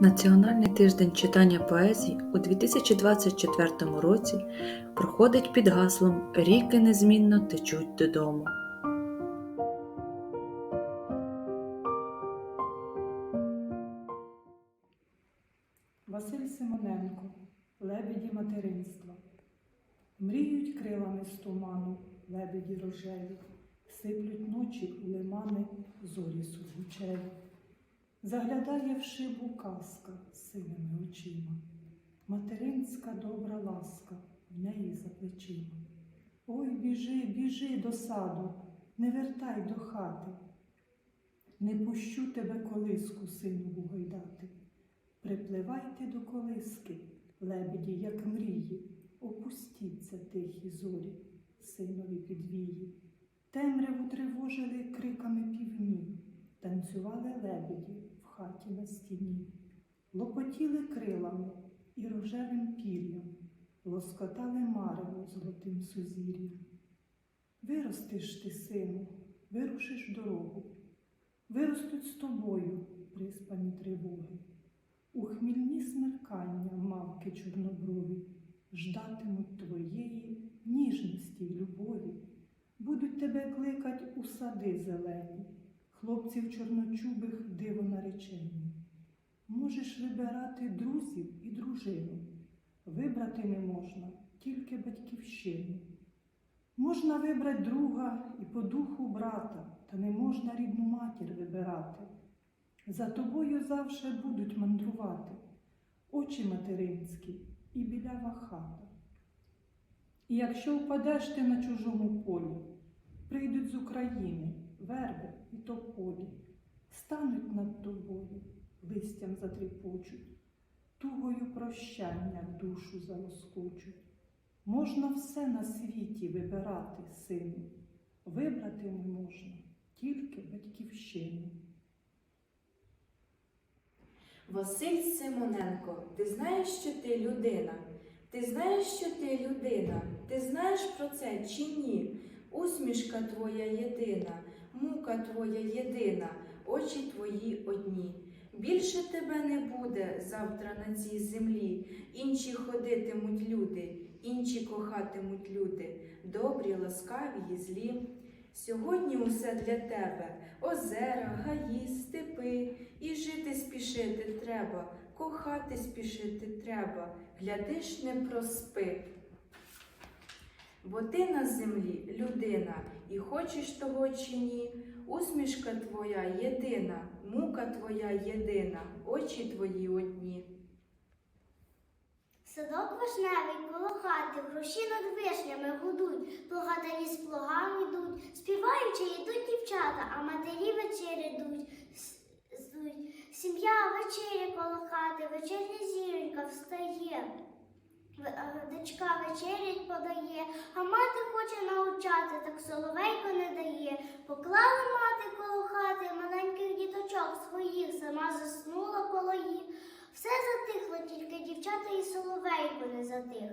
Національний тиждень читання поезії у 2024 році проходить під гаслом Ріки незмінно течуть додому. Василь Симоненко, лебеді материнства. Мріють крилами з туману, лебеді рожеві, сиплють ночі у лимани зорі сургучеві. Заглядає в шибу казка синими очима, материнська добра ласка в неї за плечима. Ой, біжи, біжи до саду, не вертай до хати, не пущу тебе колиску, сину бугойдати. Припливайте до колиски, лебеді, як мрії, опустіться тихі зорі, синові підвії. Темряву тривожили криками півні, танцювали лебеді в хаті на стіні, лопотіли крилами і рожевим пір'ям, лоскотали марево золотим сузір'ям. Виростеш ти, сину, вирушиш дорогу, виростуть з тобою приспані тривоги. У хмільні смеркання мавки чорноброві ждатимуть твоєї ніжності й любові, будуть тебе кликать у сади зелені, хлопців чорночубих диво наречені. Можеш вибирати друзів і дружину, вибрати не можна тільки батьківщину. Можна вибрати друга і по духу брата, та не можна рідну матір вибирати. За тобою завше будуть мандрувати очі материнські і білява хата. І якщо впадеш ти на чужому полі, прийдуть з України верби і тополі, стануть над тобою, листям затріпочуть, тугою прощання душу залоскочуть. Можна все на світі вибирати, сину, вибрати не можна тільки батьківщину. Василь Симоненко, ти знаєш, що ти людина? Ти знаєш, що ти людина? Ти знаєш про це чи ні? Усмішка твоя єдина, мука твоя єдина, очі твої одні. Більше тебе не буде завтра на цій землі. Інші ходитимуть люди, інші кохатимуть люди, добрі, ласкаві і злі. Сьогодні усе для тебе озера, гаї, степи, і жити спішити треба, кохати спішити треба, глядиш, не проспи. Бо ти на землі людина, і хочеш того чи ні, усмішка твоя єдина, мука твоя єдина, очі твої одні. Садок вишневий коло хати, гроші над вишнями гудуть, плугатарі з плугами йдуть, співаючи йдуть дівчата, а матері вечері йдуть. Сім'я вечері коло хати, вечерня зіронька встає. А Дочка вечерять подає, а мати хоче научати, так соловейко не дає. Поклала мати коло хати маленьких діточок своїх, сама заснула коло їх. Все затихло, тільки дівчата і соловейко не затих.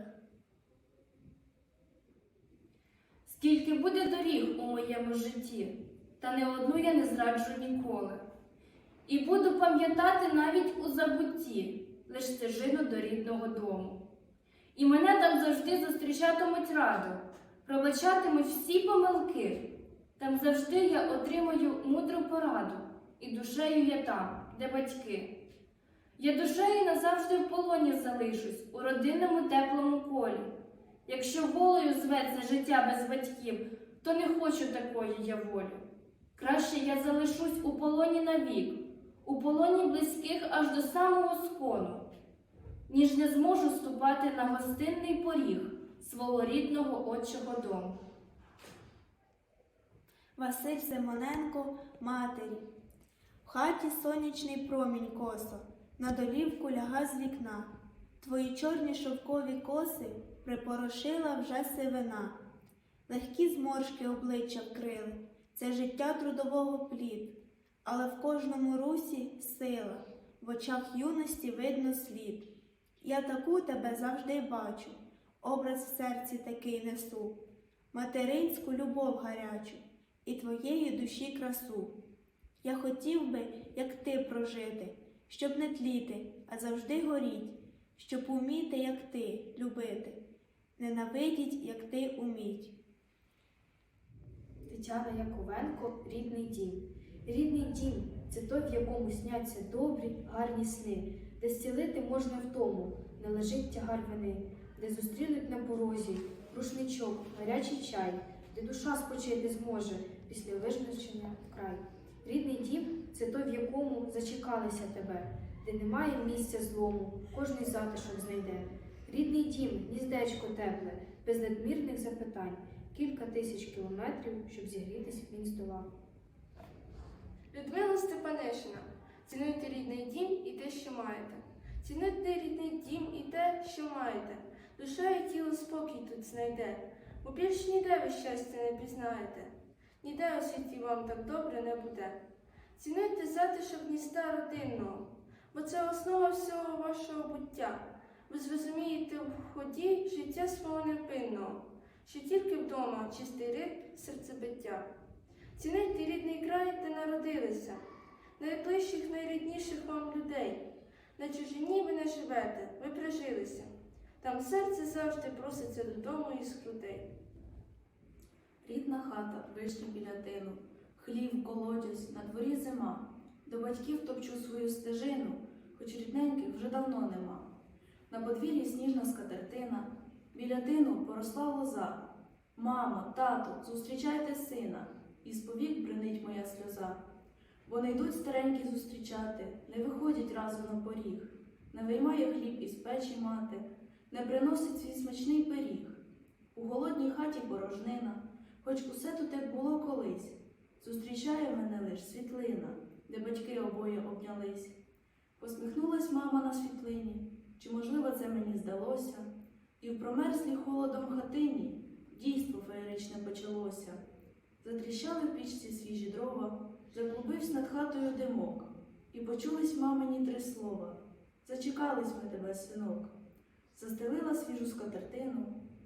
Скільки буде доріг у моєму житті, та не одну я не зраджу ніколи. І буду пам'ятати навіть у забутті лиш стежину до рідного дому. І мене там завжди зустрічатимуть радо, пробачатимуть всі помилки. Там завжди я отримаю мудру пораду, і душею я там, де батьки. Я душею назавжди в полоні залишусь у родинному теплому колі. Якщо волею зветься життя без батьків, то не хочу такої я волі. Краще я залишусь у полоні навік, у полоні близьких аж до самого скону, ніж не зможу ступати на гостинний поріг свого рідного отчого дому. Василь Симоненко матері. В хаті сонячний промінь косо, на долівку ляга з вікна. Твої чорні шовкові коси припорошила вже сивина. Легкі зморшки обличчя вкрили, це життя трудового плід, але в кожному русі сила, в очах юності видно слід. Я таку тебе завжди бачу, образ в серці такий несу, материнську любов гарячу і твоєї душі красу. Я хотів би, як ти прожити, щоб не тліти, а завжди горіть, щоб уміти, як ти, любити, ненавидіть, як ти уміть. Тетяна Яковенко рідний дім. Рідний дім це той, в якому сняться добрі, гарні сни, де зцілити можна вдому, не лежить тягар вини, де зустрінуть на порозі рушничок, гарячий чай, де душа спочити зможе після визначення вкрай. Рідний дім це той, в якому зачекалися тебе, де немає місця злому, кожний затишок знайде. Рідний дім, гніздечко тепле, без надмірних запитань, кілька тисяч кілометрів, щоб зігрітись він здолав. Людмила Степанишина, цінуйте рідний дім і те, що маєте. Цінуйте рідний дім і те, що маєте. Душа і тіло спокій тут знайде, бо більш ніде ви щастя не пізнаєте, ніде у світі вам так добре не буде. Цінуйте затишок гнізда родинного, бо це основа всього вашого буття. Ви зрозумієте в ході життя свого невпинного, що тільки вдома чистий ритм серцебиття. Цінуйте рідний край, де народилися, найближчих, найрідніших вам людей. На чужині ви не живете, ви прижилися. Там серце завжди проситься додому із грудей. Рідна хата, вишні біля тину, хлів, колодязь, на дворі зима. До батьків топчу свою стежину, хоч рідненьких вже давно нема. На подвір'ї сніжна скатертина, біля тину поросла лоза. Мамо, тато, зустрічайте сина, і з повік бринить моя сльоза. Бо не йдуть старенькі зустрічати, не виходять разом на поріг, не виймає хліб із печі мати, не приносить свій смачний пиріг. У голодній хаті порожнина, хоч усе тут як було колись. Зустрічає мене лиш світлина, де батьки обоє обнялись. Посміхнулась мама на світлині, чи, можливо, це мені здалося, і в промерзлій холодом хатині дійство феєричне почалося. Затріщали в пічці свіжі дрова, заклубився над хатою димок, і почулись мамині три слова. Зачекались ми тебе, синок. Застелила свіжу скатертину,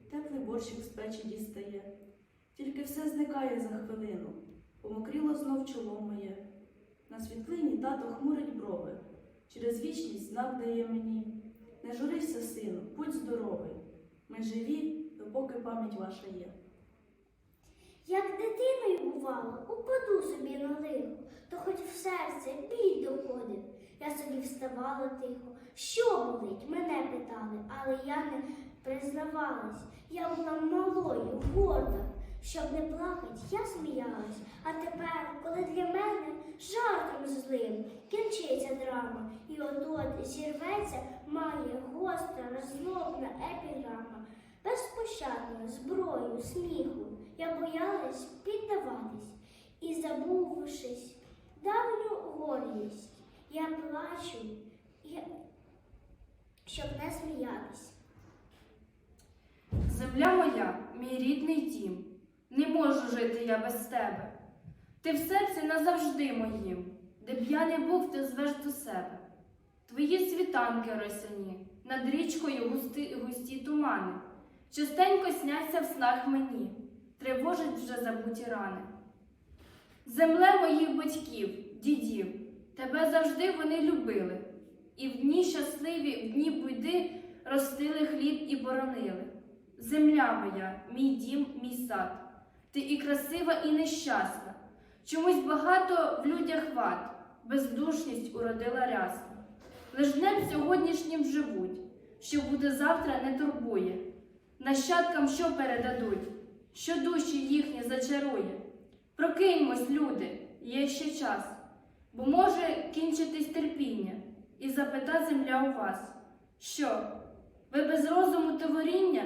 теплий борщик з печі дістає. Тільки все зникає за хвилину, помокріло знов чоло моє. На світлині тато хмурить брови, через вічність знак дає мені. Не журися, сину, будь здоровий. Ми живі, допоки пам'ять ваша є. Як дитиною бувало, упаду собі на лихо, то хоч в серце біль доходив. Я собі вставала тихо. Що болить? Мене питали, але я не признавалась. Я була малою, горда. Щоб не плакать, я сміялась. А тепер, коли для мене жартом злим кінчиться драма, і от-от зірветься має гостра, розлобна епіграма. Безпощадно, зброю, сміху, я боялась піддаватись і, забувшись давню гордість, я плачу, щоб не сміятись. Земля моя, мій рідний дім, не можу жити я без тебе. Ти в серці назавжди моїм, де б я не був, ти звеш до себе. Твої світанки росяні, над річкою густі, густі тумани, частенько сняться в снах мені, тривожать вже забуті рани. Земле моїх батьків, дідів, тебе завжди вони любили, і в дні щасливі, в дні біди ростили хліб і боронили. Земля моя, мій дім, мій сад, ти і красива, і нещасна. Чомусь багато в людях вад, бездушність уродила рясна. Лиш днем сьогоднішнім живуть, що буде завтра не турбує. Нащадкам що передадуть, що душі їхні зачарує. Прокиньмось, люди, є ще час, бо може кінчитись терпіння, і запита земля у вас, що ви без розуму творіння?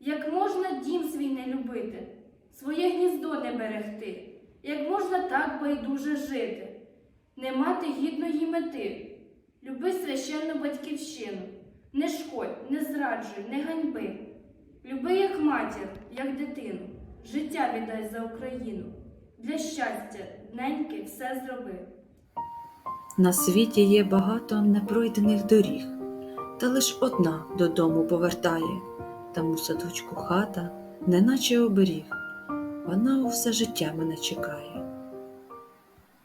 Як можна дім свій не любити, своє гніздо не берегти, як можна так байдуже жити, не мати гідної мети, люби священну батьківщину, не шкодь, не зраджуй, не ганьби, люби як матір, як дитину, життя віддай за Україну, для щастя, неньки все зроби. На світі є багато непройдених доріг, та лиш одна додому повертає, там у садочку хата, неначе оберіг. Вона усе життя мене чекає.